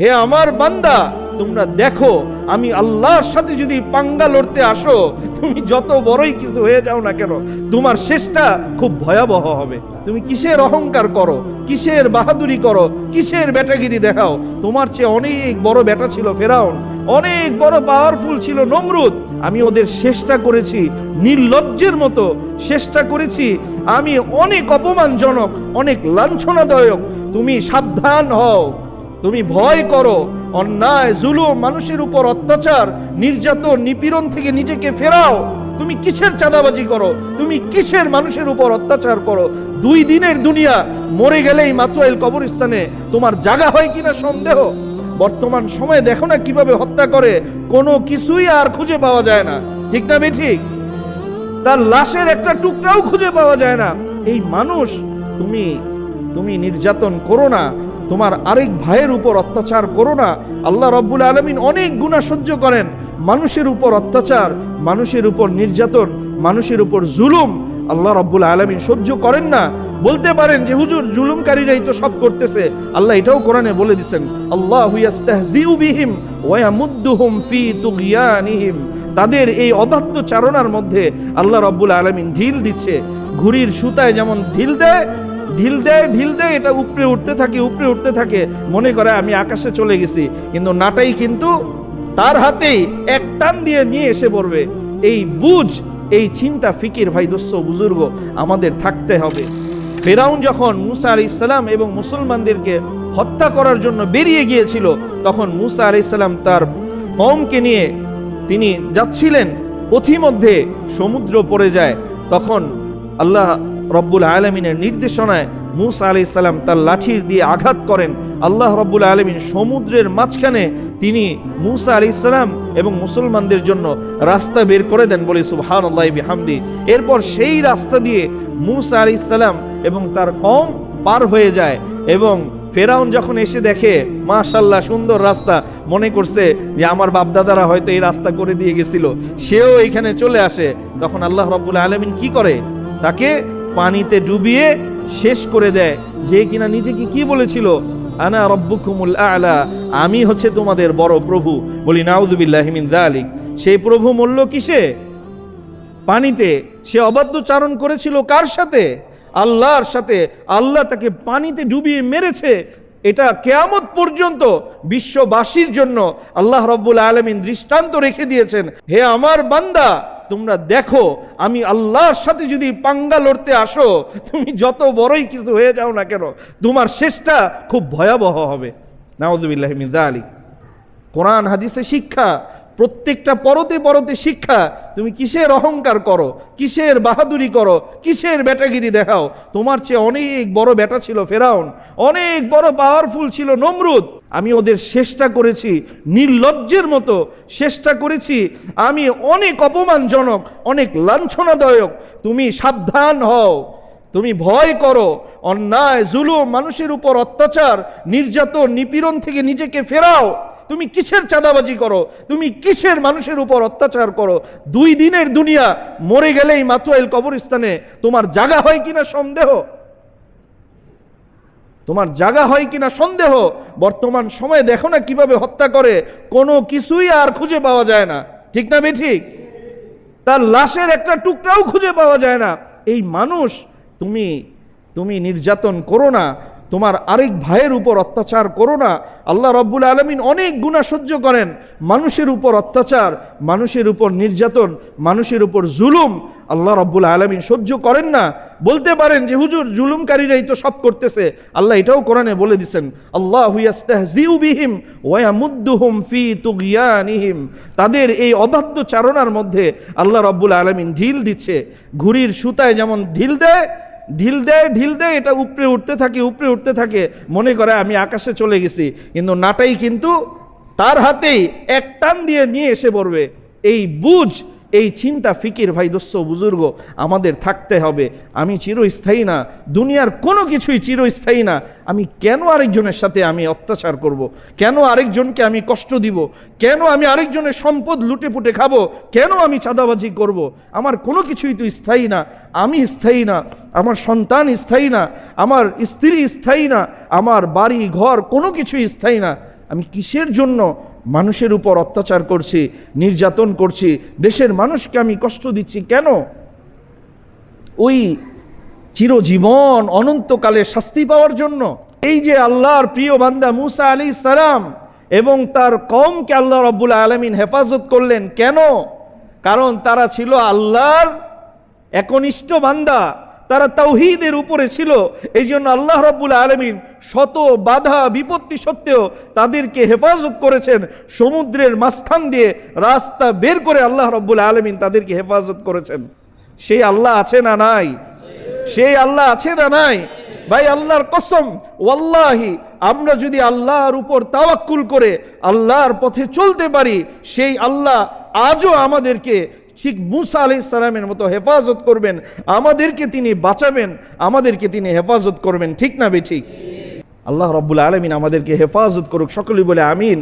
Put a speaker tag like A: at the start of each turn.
A: হে আমার বান্দা, তোমরা দেখো, আমি আল্লাহর সাথে যদি পাঙ্গা লড়তে আসো, তুমি যত বড়ই কিছু হয়ে যাও না কেন, তোমার শেষটা খুব ভয়াবহ হবে। তুমি কিসের অহংকার করো? কিসের বাহাদুরি করো? কিসের বেটাগিরি দেখাও? তোমার চেয়ে অনেক বড় বেটা ছিল ফেরাউন, অনেক বড় পাওয়ারফুল ছিল নমরুদ। আমি ওদের শেষটা করেছি, নির্লজ্জের মতো চেষ্টা করেছি। আমি অনেক অপমানজনক, অনেক লাঞ্ছনাদায়ক। তুমি সাবধান হও। তুমি ভয় করো। অন্যায়, জুলুম, মানুষের উপর অত্যাচার, নির্যাতন, নিপীড়ন থেকে নিজেকে ফেরাও। তুমি কিসের চাঁদাবাজি করো? তুমি কিসের মানুষের উপর অত্যাচার করো? দুই দিনের দুনিয়া মরে গেলেই মাতুয়াইল কবরস্থানে তোমার জায়গা হয় কিনা সন্দেহ? বর্তমান সময়ে দেখো না কীভাবে হত্যা করে। কোনো কিছুই আর খুঁজে পাওয়া যায় না। ঠিক না ঠিক তার লাশের একটা টুকরাও খুঁজে পাওয়া যায় না। এই মানুষ, তুমি তুমি নির্যাতন করো না। তোমার আরেক ভাইয়ের উপর অত্যাচার করো না। আল্লাহ রব্বুল আলমিন অনেক গুণা সহ্য করেন। মানুষের উপর অত্যাচার, মানুষের উপর নির্যাতন, মানুষের উপর জুলুম আল্লাহ রব্বুল আলমিন সহ্য করেন না। বলতে পারেন যে, হুজুর, জুলুমকারীরাই তো সব করতেছে। আল্লাহ এটাও কোরআনে বলে দিছেন, আল্লাহ বিহিম ফি তাদের এই অবাধ্য চারণার মধ্যে আল্লাহ রব্বুল আলমিন ঢিল দিচ্ছে। ঘুড়ির সুতায় যেমন ঢিল দেয় ঢিল দেয় ঢিল দেয়, এটা উপরে উঠতে থাকে, উপরে উঠতে থাকে। মনে করে আমি আকাশে চলে গেছি, কিন্তু নাটাই কিন্তু তার হাতেই এক টান দিয়ে নিয়ে এসে পড়বে। এই বুঝ, এই চিন্তা ফিকির ভাই দোস্ত, বুজুর্গ, আমাদের থাকতে হবে। ফেরাউন যখন মুসা আলি ইসলাম এবং মুসলমানদেরকে হত্যা করার জন্য বেরিয়ে গিয়েছিল, তখন মুসা আলি ইসলাম তার কমকে নিয়ে তিনি যাচ্ছিলেন, পথিমধ্যে সমুদ্র পড়ে যায়। তখন আল্লাহ রব্বুল আলমিনের নির্দেশনায় মুসা আলি ইসলাম তার লাঠির দিয়ে আঘাত করেন। আল্লাহ রব্বুল আলমিন সমুদ্রের মাঝখানে তিনি মুসা আলি ইসলাম এবং মুসলমানদের জন্য রাস্তা বের করে দেন বলে সুবহান আল্লাহ হামদি এরপর সেই রাস্তা দিয়ে মুসা আলি ইসলাম এবং তার কম পার হয়ে যায় এবং ফেরাউন যখন এসে দেখে মাশাল্লাহ সুন্দর রাস্তা। মনে করছে যে আমার বাপদাদারা হয়তো এই রাস্তা করে দিয়ে গেছিল। সেও এখানে চলে আসে। তখন আল্লাহ রব্বুল আলমিন কি করে? তাকে পানিতে ডুবিয়ে শেষ করে দেয়। যে কিনা নিজেকে কি বলেছিল? আনা রব্বুকুমুল আলা, আমি হচ্ছে তোমাদের বড় প্রভু। বলি নাউজুবিল্লাহ হিমিন দালিক সেই প্রভু মূল্য কিসে? পানিতে। সে অবাধ্য চারণ করেছিল কার সাথে? আল্লাহর সাথে। আল্লাহ তাকে পানিতে ডুবিয়ে মেরেছে। এটা কেয়ামত পর্যন্ত বিশ্ববাসীর জন্য আল্লাহ রব্বুল আলমিন দৃষ্টান্ত রেখে দিয়েছেন। হে আমার বান্দা তোমরা দেখো, আমি আল্লাহর সাথে যদি পাঙ্গা লড়তে আসো, তুমি যত বড়ই কিছু হয়ে যাও না কেন, তোমার শেষটা খুব ভয়াবহ হবে। নাউজুবিল্লাহ মিদা আলী কোরআন, হাদিসে শিক্ষা, প্রত্যেকটা পরতে পরতে শিক্ষা, তুমি কিসের অহংকার করো, কিসের বাহাদুরি করো, কিসের বেটাগিরি দেখাও? তোমার চেয়ে অনেক বড় বেটা ছিল ফেরাউন, অনেক বড় পাওয়ারফুল ছিল নমরুদ। আমি ওদের চেষ্টা করেছি, নির্লজ্জের মতো চেষ্টা করেছি। আমি অনেক অপমানজনক, অনেক লাঞ্ছনাদায়ক। তুমি সাবধান হও। তুমি ভয় করো। অন্যায়, জুলুম, মানুষের উপর অত্যাচার, নির্যাতন, নিপীড়ন থেকে নিজেকে ফেরাও। তুমি কিসের চাঁদাবাজি করো? তুমি কিসের মানুষের উপর অত্যাচার করো? দুই দিনের দুনিয়া মরে গেলেই মাতুয়াইল কবরস্থানে তোমার জাগা হয় কিনা সন্দেহ? তোমার জাগা হয় কিনা সন্দেহ? বর্তমান সময়ে দেখো না কীভাবে হত্যা করে। কোনো কিছুই আর খুঁজে পাওয়া যায় না। ঠিক না বে ঠিক? তার লাশের একটা টুকরাও খুঁজে পাওয়া যায় না। এই মানুষ, তুমি তুমি নির্যাতন করো না। তোমার আরেক ভাইয়ের উপর অত্যাচার করো না। আল্লাহ রব্বুল আলমিন অনেক গুণা সহ্য করেন। মানুষের উপর অত্যাচার, মানুষের উপর নির্যাতন, মানুষের উপর জুলুম আল্লাহ রব্বুল আলমিন সহ্য করেন না। বলতে পারেন যে, হুজুর, জুলুমকারীরাই তো সব করতেছে। আল্লাহ এটাও কোরআনে বলে দিছেন, আল্লাহ বিহিম ওয়ায়ামুদ্দুহুম ফি তুগিয়ানিহিম তাদের এই অবাধ্য চারণার মধ্যে আল্লাহ রব্বুল আলমিন ঢিল দিচ্ছে। ঘুড়ির সুতায় যেমন ঢিল দেয় ঢিল দেয় ঢিল দেয়, এটা উপরে উঠতে থাকে, উপরে উঠতে থাকে। মনে করে আমি আকাশে চলে গেছি, কিন্তু নাটাই কিন্তু তার হাতেই এক টান দিয়ে নিয়ে এসে পড়বে। এই বুঝ এই চিন্তা ফিকির ভাই দোস্ত বুজুর্গ, আমাদের থাকতে হবে। আমি চিরস্থায়ী না, দুনিয়ার কোনো কিছুই চিরস্থায়ী না। আমি কেন আরেকজনের সাথে আমি অত্যাচার করব। কেন আরেকজনকে আমি কষ্ট দিব? কেন আমি আরেকজনের সম্পদ লুটে পুটে খাব? কেন আমি চাঁদাবাজি করব। আমার কোনো কিছুই তো স্থায়ী না, আমি স্থায়ী না, আমার সন্তান স্থায়ী না, আমার স্ত্রী স্থায়ী না, আমার বাড়ি, ঘর কোনো কিছুই স্থায়ী না। আমি কিসের জন্য মানুষের উপর অত্যাচার করছি, নির্যাতন করছি, দেশের মানুষকে আমি কষ্ট দিচ্ছি কেন? ওই চিরজীবন অনন্তকালে শাস্তি পাওয়ার জন্য। এই যে আল্লাহর প্রিয় বান্দা মুসা আলী সালাম এবং তার কমকে আল্লাহ রব্বুল আলমিন হেফাজত করলেন কেন? কারণ তারা ছিল আল্লাহর একনিষ্ঠ বান্দা। তারা তাওহিদের উপরে ছিল। এই জন্য আল্লাহ রব্বুল আলমিন শত বাধা বিপত্তি সত্ত্বেও তাদেরকে হেফাজত করেছেন। সমুদ্রের মাঝখান দিয়ে রাস্তা বের করে আল্লাহ রব্বুল আলমিন তাদেরকে হেফাজত করেছেন। সেই আল্লাহ আছে না নাই? সেই আল্লাহ আছে না নাই? ভাই, আল্লাহর কসম, ওয়াল্লাহি, আমরা যদি আল্লাহর উপর তাওয়াক্কুল করে আল্লাহর পথে চলতে পারি, সেই আল্লাহ আজও আমাদেরকে ঠিক মুসা আলি ইসালামের মতো হেফাজত করবেন। আমাদেরকে তিনি বাঁচাবেন, আমাদেরকে তিনি হেফাজত করবেন। ঠিক না বে ঠিক আল্লাহ রব্বুল আলমিন আমাদেরকে হেফাজত করুক, সকলেই বলে আমিন।